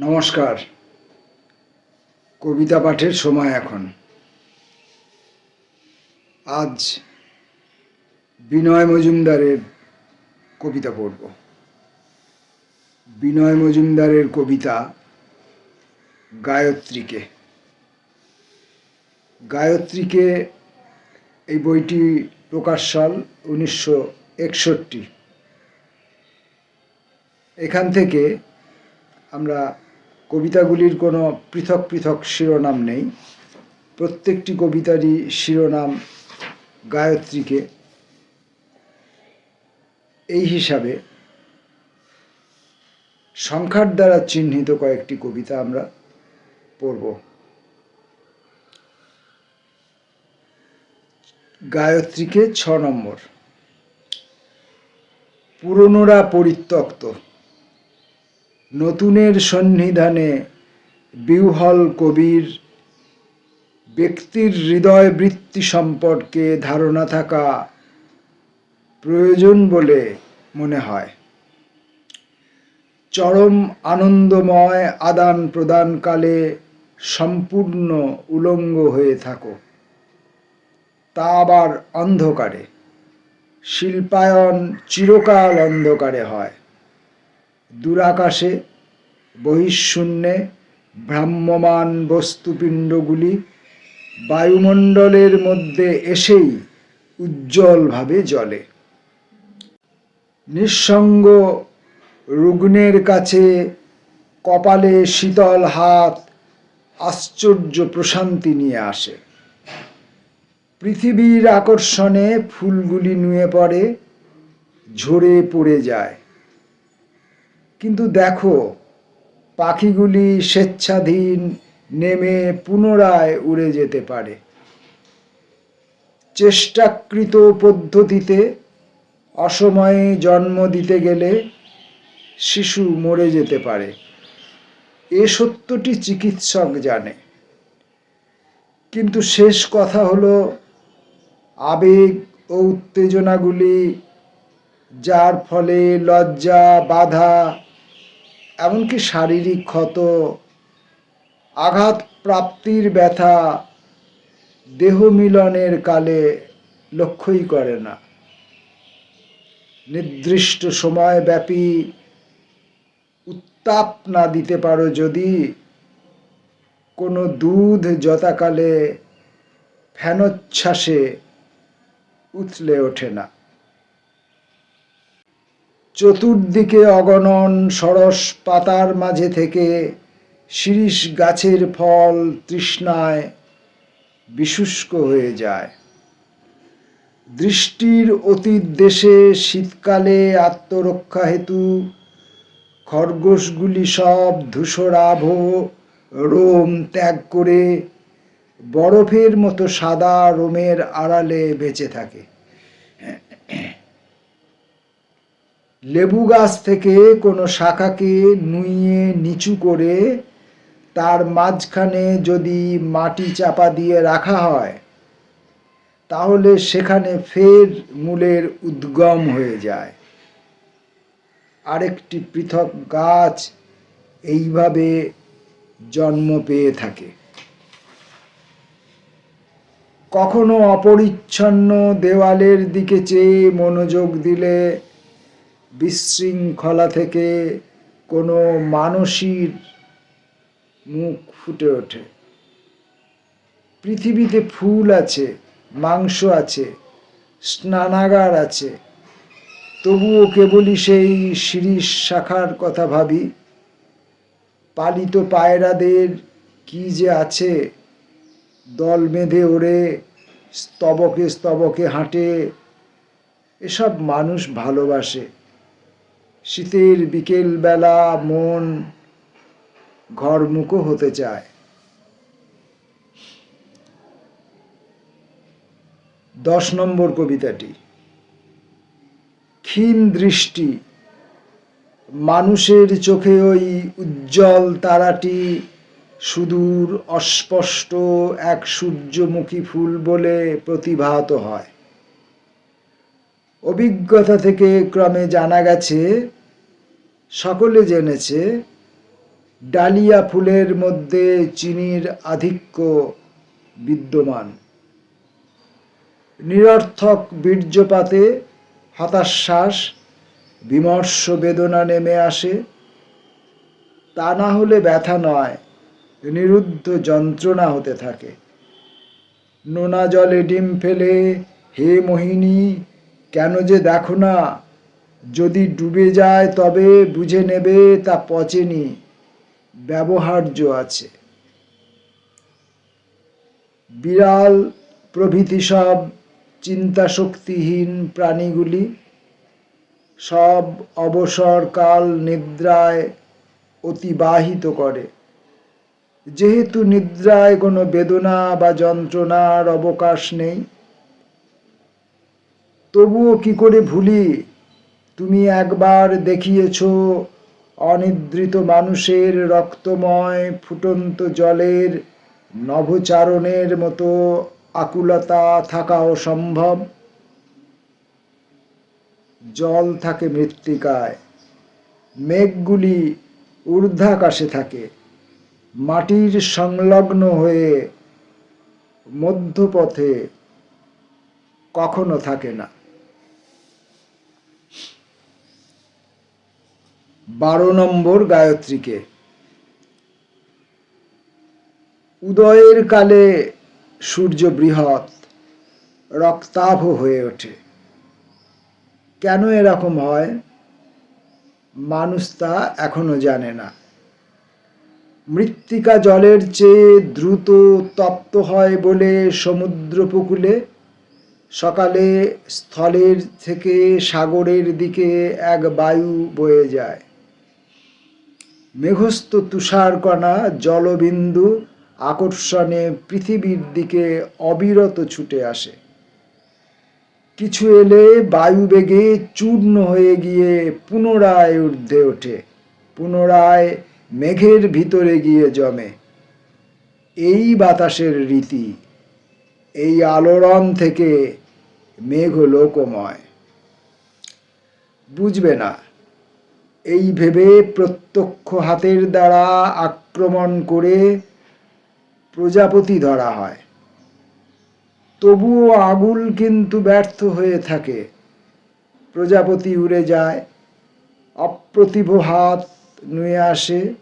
নমস্কার। কবিতা পাঠের সময় এখন। আজ বিনয় মজুমদারের কবিতা পড়ব। বিনয় মজুমদারের কবিতা গায়ত্রীকে। গায়ত্রীকে এই বইটি প্রকাশ সাল উনিশশো একষট্টি। এখান থেকে আমরা কবিতাগুলির কোনো পৃথক পৃথক শিরোনাম নেই। প্রত্যেকটি কবিতারই শিরোনাম গায়ত্রীকে। এই হিসাবে সংখ্যার দ্বারা চিহ্নিত কয়েকটি কবিতা আমরা পড়ব। গায়ত্রীকে ছ নম্বর। পুরনোরা পরিত্যক্ত। নতুনের সন্নিধানে বিহ্বল কবির ব্যক্তির হৃদয় বৃত্তি সম্পর্কে ধারণা থাকা প্রয়োজন বলে মনে হয়। চরম আনন্দময় আদান প্রদানকালে সম্পূর্ণ উলঙ্গ হয়ে থাকো। তা আবার অন্ধকারে। শিল্পায়ন চিরকাল অন্ধকারে হয়। দূরাকাশে বহিঃশূন্যে ভ্রাম্যমান বস্তুপিণ্ডগুলি বায়ুমণ্ডলের মধ্যে এসেই উজ্জ্বলভাবে জ্বলে। নিঃসঙ্গ রুগ্নের কাছে কপালে শীতল হাত আশ্চর্য প্রশান্তি নিয়ে আসে। পৃথিবীর আকর্ষণে ফুলগুলি নুয়ে পড়ে, ঝরে পড়ে যায়। কিন্তু দেখো, পাখিগুলি স্বেচ্ছাধীন নেমে পুনরায় উড়ে যেতে পারে। চেষ্টাকৃত পদ্ধতিতে অসময়ে জন্ম দিতে গেলে শিশু মরে যেতে পারে। এ সত্যটি চিকিৎসক জানে। কিন্তু শেষ কথা হলো, আবেগ ও উত্তেজনাগুলি, যার ফলে লজ্জা, বাধা এমনকি শারীরিক ক্ষত আঘাত প্রাপ্তির ব্যথা দেহ মিলনের কালে লক্ষ্যই করে না। নির্দিষ্ট সময় ব্যাপী উত্তাপ না দিতে পারো যদি কোনো দুধ যথাকালে ফ্যানোচ্ছ্বাসে উথলে ওঠে না। চতুর্দিকে অগণন সরস পাতার মাঝে থেকে শিরিষ গাছের ফল তৃষ্ণায় বিশুষ্ক হয়ে যায়। দৃষ্টির অতীত দেশে শীতকালে আত্মরক্ষা হেতু খরগোশগুলি সব ধূসরাভ রোম ত্যাগ করে বরফের মতো সাদা রোমের আড়ালে বেঁচে থাকে। লেবু গাছ থেকে কোনো শাখাকে নুইয়ে নিচু করে তার মাঝখানে যদি মাটি চাপা দিয়ে রাখা হয়, তাহলে সেখানে ফের মূলের উদ্গম হয়ে যায়। আরেকটি পৃথক গাছ এইভাবে জন্ম পেয়ে থাকে। কখনো অপরিচ্ছন্ন দেওয়ালের দিকে চেয়ে মনোযোগ দিলে বিশৃঙ্খলা থেকে কোনো মানসীর মুখ ফুটে ওঠে। পৃথিবীতে ফুল আছে, মাংস আছে, স্নানাগার আছে। তবুও কেবলই সেই শিরিষ শাখার কথা ভাবি, পালিত পায়রাদের কি যে আছে, দল বেঁধে ওড়ে, স্তবকে স্তবকে হাঁটে, এসব মানুষ ভালোবাসে। শীতের বিকেলবেলা মন ঘরমুখো হতে চায়। দশ নম্বর কবিতাটি, ক্ষীণ দৃষ্টি, মানুষের চোখে ওই উজ্জ্বল তারাটি সুদূর অস্পষ্ট এক সূর্যমুখী ফুল বলে প্রতিভাত হয়। অভিজ্ঞতা থেকে ক্রমে জানা গেছে সকলে জেনেছে, ডালিয়া ফুলের মধ্যে চিনির আধিক্য বিদ্যমান। নিরর্থক বীর্যপাতে হতাশ্বাস, বিমর্ষ বেদনা নেমে আসে। তা না হলে ব্যথা নয়, নিরুদ্ধ যন্ত্রণা হতে থাকে। নোনা জলে ডিম ফেলে, হে মোহিনী, কেন যে দেখো না যদি ডুবে যায়, তবে বুঝে নেবে তা পচেনি ব্যবহার্য আছে। বিড়াল প্রভৃতি সব চিন্তা শক্তিহীন প্রাণীগুলি। সব অবসরকাল নিদ্রায় অতিবাহিত করে। যেহেতু নিদ্রায় কোনো বেদনা বা যন্ত্রণার অবকাশ নেই, তবুও কি করে ভুলি তুমি একবার দেখিয়েছ অনিদ্রিত মানুষের রক্তময় ফুটন্ত জলের নভচারণের মতো আকুলতা থাকাও সম্ভব? জল থাকে মৃত্তিকায়, মেঘগুলি ঊর্ধ্বাকাশে থাকে, মাটির সংলগ্ন হয়ে মধ্যপথে কখনো থাকে না। বারো নম্বর গায়ত্রীকে। উদয়ের কালে সূর্য বৃহৎ রক্তাভ হয়ে ওঠে। কেন এরকম হয়? মানুষ তা এখনও জানে না। মৃত্তিকা জলের চেয়ে দ্রুত তপ্ত হয় বলে সমুদ্র উপকূলে সকালে স্থলের থেকে সাগরের দিকে এক বায়ু বয়ে যায়। মেঘস্থ তুষারকণা জলবিন্দু আকর্ষণে পৃথিবীর দিকে অবিরত ছুটে আসে। কিছু এলে বায়ুবেগে চূর্ণ হয়ে গিয়ে পুনরায় ঊর্ধ্বে ওঠে, পুনরায় মেঘের ভিতরে গিয়ে জমে। এই বাতাসের রীতি, এই আলোড়ন থেকে মেঘ লোকময় বুঝবে না এই ভেবে প্রত্যক্ষ হাতের দ্বারা আক্রমণ করে প্রজাপতি ধরা হয়। তবুও আগুল কিন্তু ব্যর্থ হয়ে থাকে। প্রজাপতি উড়ে যায়, অপ্রতিভ হাত নুয়ে আসে,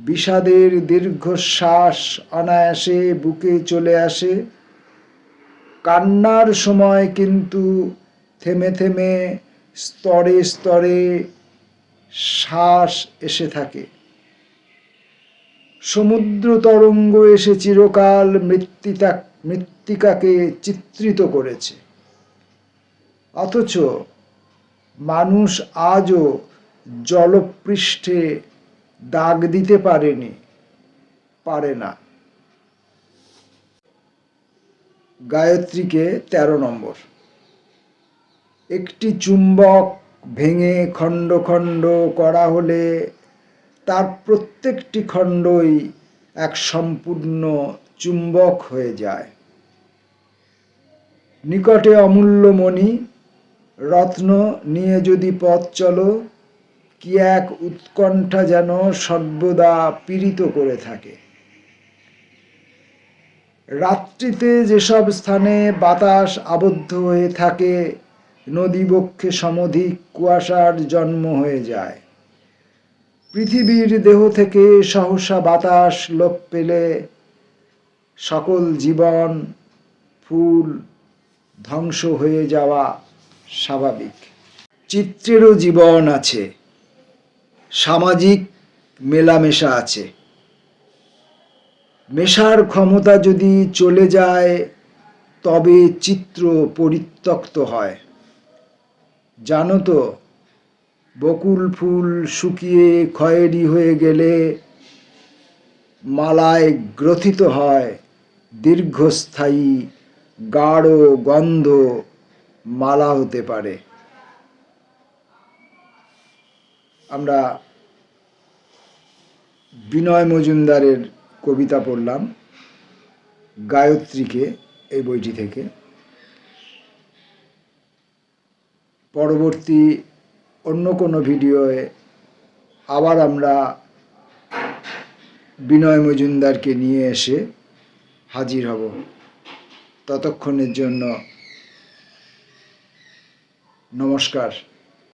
বিষাদের দীর্ঘশ্বাস অনায়াসে বুকে চলে আসে। কান্নার সময় কিন্তু থেমে থেমে স্তরে স্তরে শ্বাস এসে থাকে। সমুদ্র তরঙ্গ এসে চিরকাল মৃত্তিকা, মৃত্তিকাকে চিত্রিত করেছে। অথচ মানুষ আজও জলপৃষ্ঠে দাগ দিতে পারেনি, পারে না। গায়ত্রীকে ১৩ নম্বর। একটি চুম্বক ভেঙে খণ্ড খণ্ড করা হলে তার প্রত্যেকটি খণ্ডই এক সম্পূর্ণ চুম্বক হয়ে যায়। নিকটে অমূল্য মণি, রত্ন নিয়ে যদি পথ চলো, কি এক উৎকণ্ঠা যেন সর্বদা পীড়িত করে থাকে। রাত্রিতে যেসব স্থানে বাতাস আবদ্ধ হয়ে থাকে নদীবক্ষে সমধিক কুয়াশার জন্ম হয়ে যায়। পৃথিবীর দেহ থেকে সহসা বাতাস লোপ পেলে সকল জীবন, ফুল ধ্বংস হয়ে যাওয়া স্বাভাবিক। চিত্রেরও জীবন আছে, সামাজিক মেলামেশা আছে। মেশার ক্ষমতা যদি চলে যায়, তবে চিত্র পরিত্যক্ত হয়। জানো তো, বকুল ফুল শুকিয়ে খয়েরি হয়ে গেলে মালায় গ্রথিত হয় দীর্ঘস্থায়ী গাঢ় গন্ধ মালা হতে পারে। আমরা বিনয় মজুমদারের কবিতা পড়লাম, গায়ত্রীকে, এই বইটি থেকে। পরবর্তী অন্য কোনো ভিডিওয়ে আবার আমরা বিনয় মজুমদারকে নিয়ে এসে হাজির হব। ততক্ষণের জন্য নমস্কার।